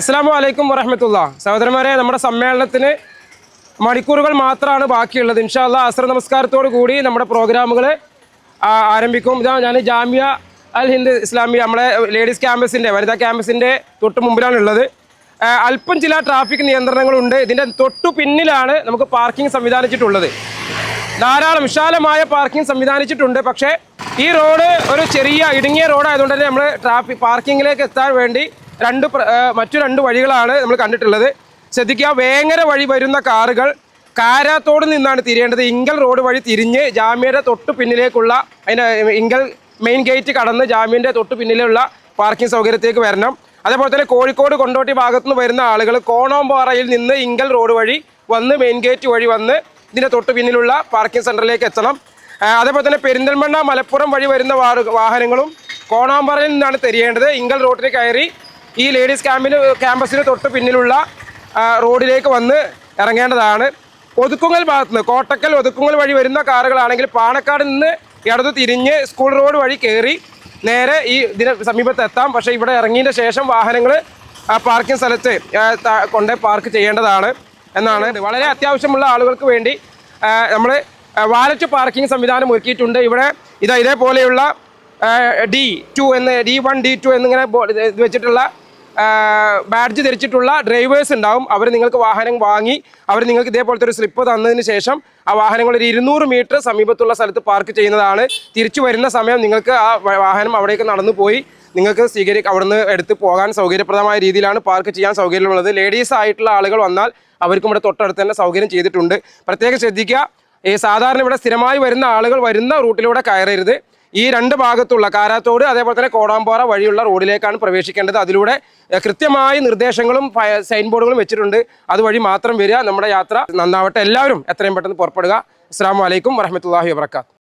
അസ്സാം വലൈക്കും വറഹമത്തുള്ള. സഹോദരന്മാരെ നമ്മുടെ സമ്മേളനത്തിന് മണിക്കൂറുകൾ മാത്രമാണ് ബാക്കിയുള്ളത്. ഇൻഷാല്ല അസ്ര നമസ്കാരത്തോടു കൂടി നമ്മുടെ പ്രോഗ്രാമുകൾ ആരംഭിക്കും. ഇതാ ഞാൻ ജാമ്യ അൽ ഹിന്ദ് ഇസ്ലാമിയ നമ്മുടെ ലേഡീസ് ക്യാമ്പസിന്റെ വനിതാ ക്യാമ്പസിന്റെ തൊട്ട് മുമ്പിലാണ് ഉള്ളത്. അല്പം ചില ട്രാഫിക് നിയന്ത്രണങ്ങളുണ്ട്. ഇതിന്റെ തൊട്ടു പിന്നിലാണ് നമുക്ക് പാർക്കിംഗ് സംവിധാനിച്ചിട്ടുള്ളത്. ധാരാളം വിശാലമായ പാർക്കിംഗ് സംവിധാനിച്ചിട്ടുണ്ട്. പക്ഷേ ഈ റോഡ് ഒരു ചെറിയ ഇടുങ്ങിയ റോഡായതുകൊണ്ട് തന്നെ നമ്മൾ ട്രാഫിക് പാർക്കിങ്ങിലേക്ക് എത്താൻ വേണ്ടി രണ്ട് മറ്റു രണ്ട് വഴികളാണ് നമ്മൾ കണ്ടിട്ടുള്ളത്. ശ്രദ്ധിക്കുക വേങ്ങര വഴി വരുന്ന കാറുകൾ കാരാത്തോട് നിന്നാണ് തിരിയേണ്ടത്. ഇങ്കൽ റോഡ് വഴി തിരിഞ്ഞ് ജാമ്യയുടെ തൊട്ട് പിന്നിലേക്കുള്ള അതിന്റെ ഇങ്കൽ മെയിൻ ഗേറ്റ് കടന്ന് ജാമ്യന്റെ തൊട്ട് പിന്നിലുള്ള പാർക്കിംഗ് സൗകര്യത്തേക്ക് വരണം. അതേപോലെ തന്നെ കോഴിക്കോട് കൊണ്ടോട്ടി ഭാഗത്തു നിന്ന് വരുന്ന ആളുകൾ കോണോമ്പാറയിൽ നിന്ന് ഇങ്കൽ റോഡ് വഴി വന്ന് മെയിൻ ഗേറ്റ് വഴി വന്ന് ഇതിന്റെ തൊട്ട് പിന്നിലുള്ള പാർക്കിംഗ് സെന്ററിലേക്ക് എത്തണം. അതേപോലെ തന്നെ പെരിന്തൽമണ്ണ മലപ്പുറം വഴി വരുന്ന വാഹനങ്ങളും കോണാമ്പാറയിൽ നിന്നാണ് തിരിയേണ്ടത്. ഇങ്കൽ റോഡിൽ കയറി ഈ ലേഡീസ് ക്യാമ്പിന് ക്യാമ്പസിന് തൊട്ട് പിന്നിലുള്ള റോഡിലേക്ക് വന്ന് ഇറങ്ങേണ്ടതാണ്. ഒതുക്കുങ്ങൽ ഭാഗത്തുനിന്ന് കോട്ടക്കൽ ഒതുക്കുങ്ങൽ വഴി വരുന്ന കാറുകളാണെങ്കിൽ പാണക്കാട് നിന്ന് ഇടത് തിരിഞ്ഞ് സ്കൂൾ റോഡ് വഴി കയറി നേരെ ഈ ഇതിന് സമീപത്തെത്താം പക്ഷേ ഇവിടെ ഇറങ്ങിയതിന്റെ ശേഷം വാഹനങ്ങൾ പാർക്കിംഗ് സ്ഥലത്ത് കൊണ്ട് പാർക്ക് ചെയ്യേണ്ടതാണ് എന്നാണ്. വളരെ അത്യാവശ്യമുള്ള ആളുകൾക്ക് വേണ്ടി നമ്മൾ വാലറ്റ് പാർക്കിംഗ് സംവിധാനം ഒരുക്കിയിട്ടുണ്ട്. ഇവിടെ ഇത് ഇതേപോലെയുള്ള ഡി ടു എന്ന് ഡി വൺ ഡി ടു എന്നിങ്ങനെ വെച്ചിട്ടുള്ള ബാഡ്ജ് ധരിച്ചിട്ടുള്ള ഡ്രൈവേഴ്സ് ഉണ്ടാവും. അവർ നിങ്ങൾക്ക് വാഹനം വാങ്ങി അവർ നിങ്ങൾക്ക് ഇതേപോലത്തെ ഒരു സ്ലിപ്പ് തന്നതിന് ശേഷം ആ വാഹനങ്ങൾ ഒരു ഇരുന്നൂറ് മീറ്റർ സമീപത്തുള്ള സ്ഥലത്ത് പാർക്ക് ചെയ്യുന്നതാണ്. തിരിച്ചു വരുന്ന സമയം നിങ്ങൾക്ക് ആ വാഹനം അവിടേക്ക് നടന്നു പോയി. നിങ്ങൾക്ക് സ്വീകരി അവിടുന്ന് എടുത്ത് പോകാൻ സൗകര്യപ്രദമായ രീതിയിലാണ് പാർക്ക് ചെയ്യാൻ സൗകര്യമുള്ളത്. ലേഡീസ് ആയിട്ടുള്ള ആളുകൾ വന്നാൽ അവർക്കും ഇവിടെ തൊട്ടടുത്ത് തന്നെ സൗകര്യം ചെയ്തിട്ടുണ്ട്. പ്രത്യേകം ശ്രദ്ധിക്കുക ഈ സാധാരണ ഇവിടെ സ്ഥിരമായി വരുന്ന ആളുകൾ വരുന്ന റൂട്ടിലൂടെ കയറരുത്. ഈ രണ്ട് ഭാഗത്തുള്ള കാരാത്തോട് അതേപോലെ തന്നെ കോടാമ്പാറ വഴിയുള്ള റോഡിലേക്കാണ് പ്രവേശിക്കേണ്ടത്. അതിലൂടെ കൃത്യമായ നിർദ്ദേശങ്ങളും സൈൻ ബോർഡുകളും വെച്ചിട്ടുണ്ട്. അതുവഴി മാത്രം വരിക. നമ്മുടെ യാത്ര നന്നാവട്ടെ. എല്ലാവരും എത്രയും പെട്ടെന്ന് പുറപ്പെടുക. അസ്സാം വലൈക്കും വരഹമുല്ലാഹി വാബർക്കാത്ത്